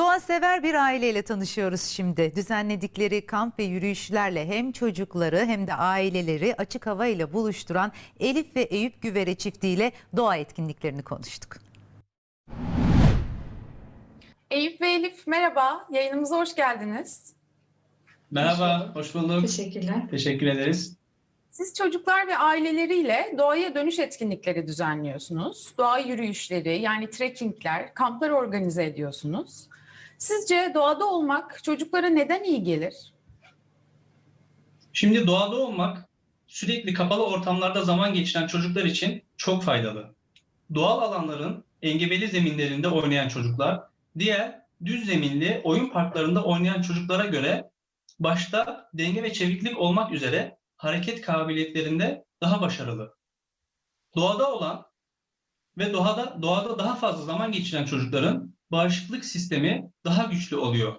Doğa sever bir aileyle tanışıyoruz şimdi. Düzenledikleri kamp ve yürüyüşlerle hem çocukları hem de aileleri açık hava ile buluşturan Elif ve Eyüp Güvere çiftiyle doğa etkinliklerini konuştuk. Eyüp ve Elif merhaba, yayınımıza hoş geldiniz. Merhaba, hoş bulduk. Teşekkürler. Teşekkür ederiz. Siz çocuklar ve aileleriyle doğaya dönüş etkinlikleri düzenliyorsunuz. Doğa yürüyüşleri yani trekkingler, kamplar organize ediyorsunuz. Sizce doğada olmak çocuklara neden iyi gelir? Şimdi doğada olmak sürekli kapalı ortamlarda zaman geçiren çocuklar için çok faydalı. Doğal alanların engebeli zeminlerinde oynayan çocuklar, diğer düz zeminli oyun parklarında oynayan çocuklara göre başta denge ve çeviklik olmak üzere hareket kabiliyetlerinde daha başarılı. Doğada olan ve doğada doğada daha fazla zaman geçiren çocukların bağışıklık sistemi daha güçlü oluyor.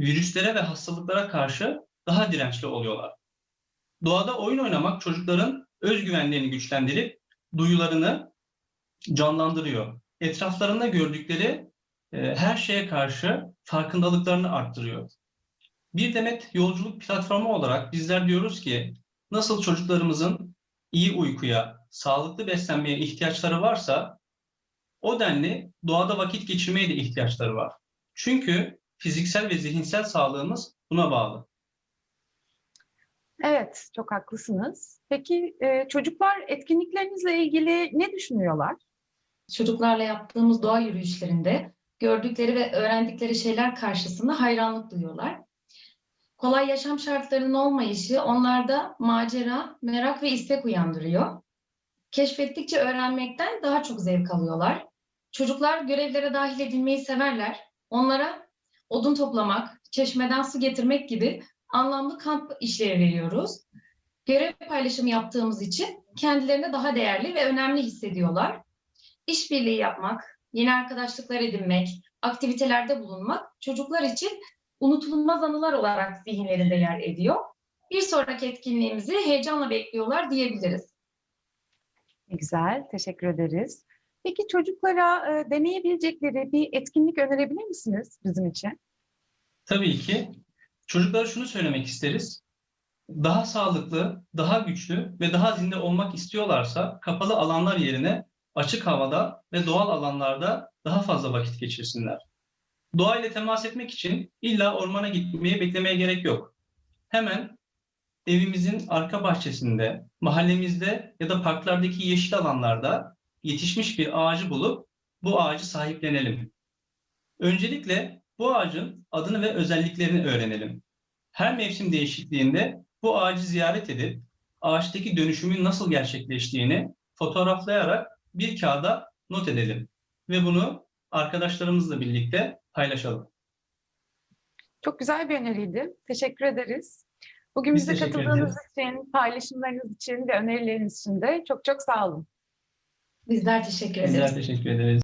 Virüslere ve hastalıklara karşı daha dirençli oluyorlar. Doğada oyun oynamak çocukların özgüvenlerini güçlendirip duyularını canlandırıyor. Etraflarında gördükleri e, her şeye karşı farkındalıklarını arttırıyor. Bir demet yolculuk platformu olarak bizler diyoruz ki nasıl çocuklarımızın iyi uykuya, sağlıklı beslenmeye ihtiyaçları varsa o denli doğada vakit geçirmeye de ihtiyaçları var. Çünkü fiziksel ve zihinsel sağlığımız buna bağlı. Evet, çok haklısınız. Peki e, çocuklar etkinliklerinizle ilgili ne düşünüyorlar? Çocuklarla yaptığımız doğa yürüyüşlerinde gördükleri ve öğrendikleri şeyler karşısında hayranlık duyuyorlar. Kolay yaşam şartlarının olmayışı onlarda macera, merak ve istek uyandırıyor. Keşfettikçe öğrenmekten daha çok zevk alıyorlar. Çocuklar görevlere dahil edilmeyi severler. Onlara odun toplamak, çeşmeden su getirmek gibi anlamlı kamp işleri veriyoruz. Görev paylaşımı yaptığımız için kendilerini daha değerli ve önemli hissediyorlar. İşbirliği yapmak, yeni arkadaşlıklar edinmek, aktivitelerde bulunmak çocuklar için unutulmaz anılar olarak zihinlerinde yer ediyor. Bir sonraki etkinliğimizi heyecanla bekliyorlar diyebiliriz. Güzel, teşekkür ederiz. Peki çocuklara e, deneyebilecekleri bir etkinlik önerebilir misiniz bizim için? Tabii ki çocuklara şunu söylemek isteriz. Daha sağlıklı, daha güçlü ve daha zinde olmak istiyorlarsa kapalı alanlar yerine açık havada ve doğal alanlarda daha fazla vakit geçirsinler. Doğayla temas etmek için illa ormana gitmeye beklemeye gerek yok. Hemen evimizin arka bahçesinde, mahallemizde ya da parklardaki yeşil alanlarda yetişmiş bir ağacı bulup bu ağacı sahiplenelim. Öncelikle bu ağacın adını ve özelliklerini öğrenelim. Her mevsim değişikliğinde bu ağacı ziyaret edip ağaçtaki dönüşümün nasıl gerçekleştiğini fotoğraflayarak bir kağıda not edelim ve bunu arkadaşlarımızla birlikte paylaşalım. Çok güzel bir öneriydi. Teşekkür ederiz. Bugün Biz bize katıldığınız ederiz. için, paylaşımlarınız için ve önerileriniz için de çok çok sağ olun. Bizler teşekkür ederiz. Bizler teşekkür ederiz.